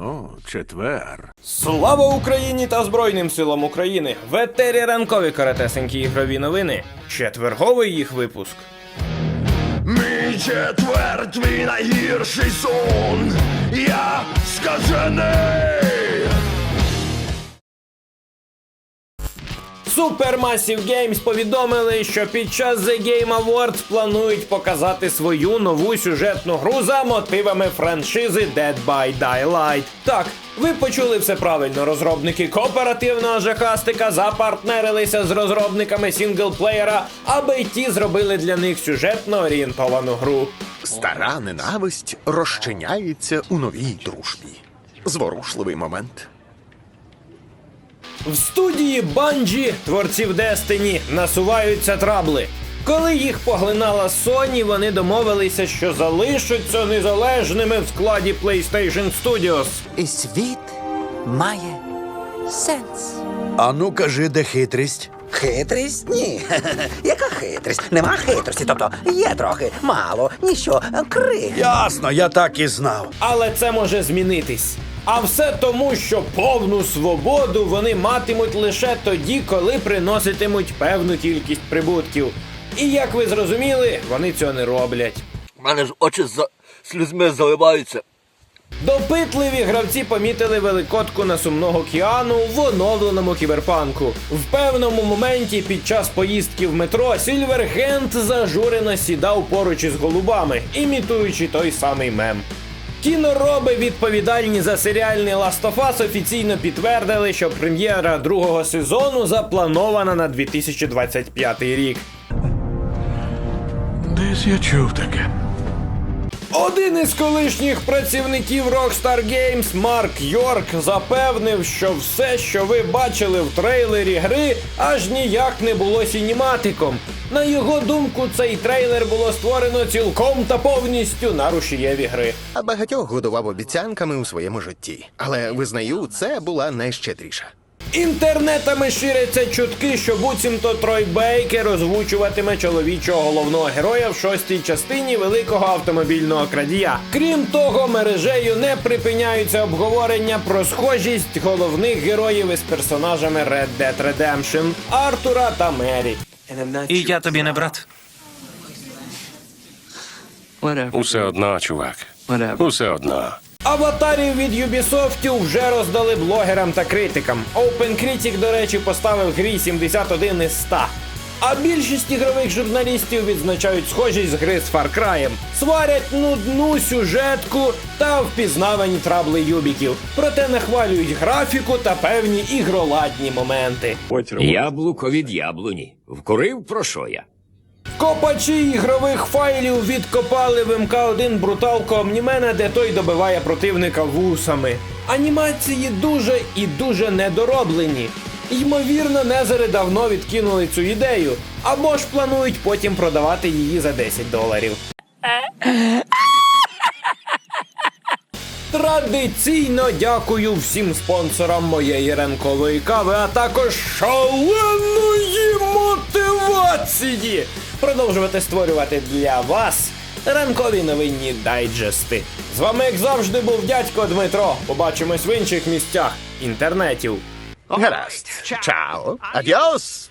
О, четвер. Слава Україні та Збройним силам України! В етері ранкові каратесенькі ігрові новини. Четверговий їх випуск. Мій четвер, твій найгірший сон. Я скажений. Supermassive Games повідомили, що під час The Game Awards планують показати свою нову сюжетну гру за мотивами франшизи Dead by Daylight. Так, ви почули все правильно. Розробники кооперативного жахастика запартнерилися з розробниками сінглплеєра, аби ті зробили для них сюжетно орієнтовану гру. Стара ненависть розчиняється у новій дружбі. Зворушливий момент. В студії Bungie, творців Destiny, насуваються трабли. Коли їх поглинала Sony, вони домовилися, що залишаться незалежними в складі PlayStation Studios. І світ має сенс. А ну кажи, де хитрість? Хитрість? Ні. Яка хитрість? Нема хитрості, тобто є трохи, мало, ніщо, крих. Ясно, я так і знав. Але це може змінитись. А все тому, що повну свободу вони матимуть лише тоді, коли приноситимуть певну кількість прибутків. І як ви зрозуміли, вони цього не роблять. У мене ж очі за слізьми заливаються. Допитливі гравці помітили великотку на сумного Кіану в оновленому кіберпанку. В певному моменті під час поїздки в метро Сільвергент зажурено сідав поруч із голубами, імітуючи той самий мем. Кінороби, відповідальні за серіальний Last of Us, офіційно підтвердили, що прем'єра другого сезону запланована на 2025 рік. Десь я чув таке. Один із колишніх працівників Rockstar Games Марк Йорк запевнив, що все, що ви бачили в трейлері гри, аж ніяк не було сініматиком. На його думку, цей трейлер було створено цілком та повністю на рушієві гри. А багатьох годував обіцянками у своєму житті. Але визнаю, це була найщедріша. Інтернетами ширяться чутки, що буцімто Трой Бейкер озвучуватиме чоловічого головного героя в шостій частині великого автомобільного крадія. Крім того, мережею не припиняються обговорення про схожість головних героїв із персонажами Red Dead Redemption, Артура та Мері. І я тобі не брат. Усе одно, чувак. Усе одно. Аватарів від Ubisoft вже роздали блогерам та критикам. OpenCritic, до речі, поставив грі 71 із 100. А більшість ігрових журналістів відзначають схожість з гри з Far Cry. Сварять нудну сюжетку та впізнавані трабли юбіків. Проте нахвалюють графіку та певні ігроладні моменти. Яблуко від яблуні. Вкурив про що я? Копачі ігрових файлів відкопали в МК1 бруталку Омнімена, де той добиває противника вусами. Анімації дуже і дуже недороблені. Ймовірно, незери давно відкинули цю ідею, або ж планують потім продавати її за 10 доларів. Традиційно дякую всім спонсорам моєї ранкової кави, а також шаленої мотивації продовжувати створювати для вас ранкові новинні дайджести. З вами, як завжди, був дядько Дмитро. Побачимось в інших місцях інтернетів. Гаразд. Чао. Адіос.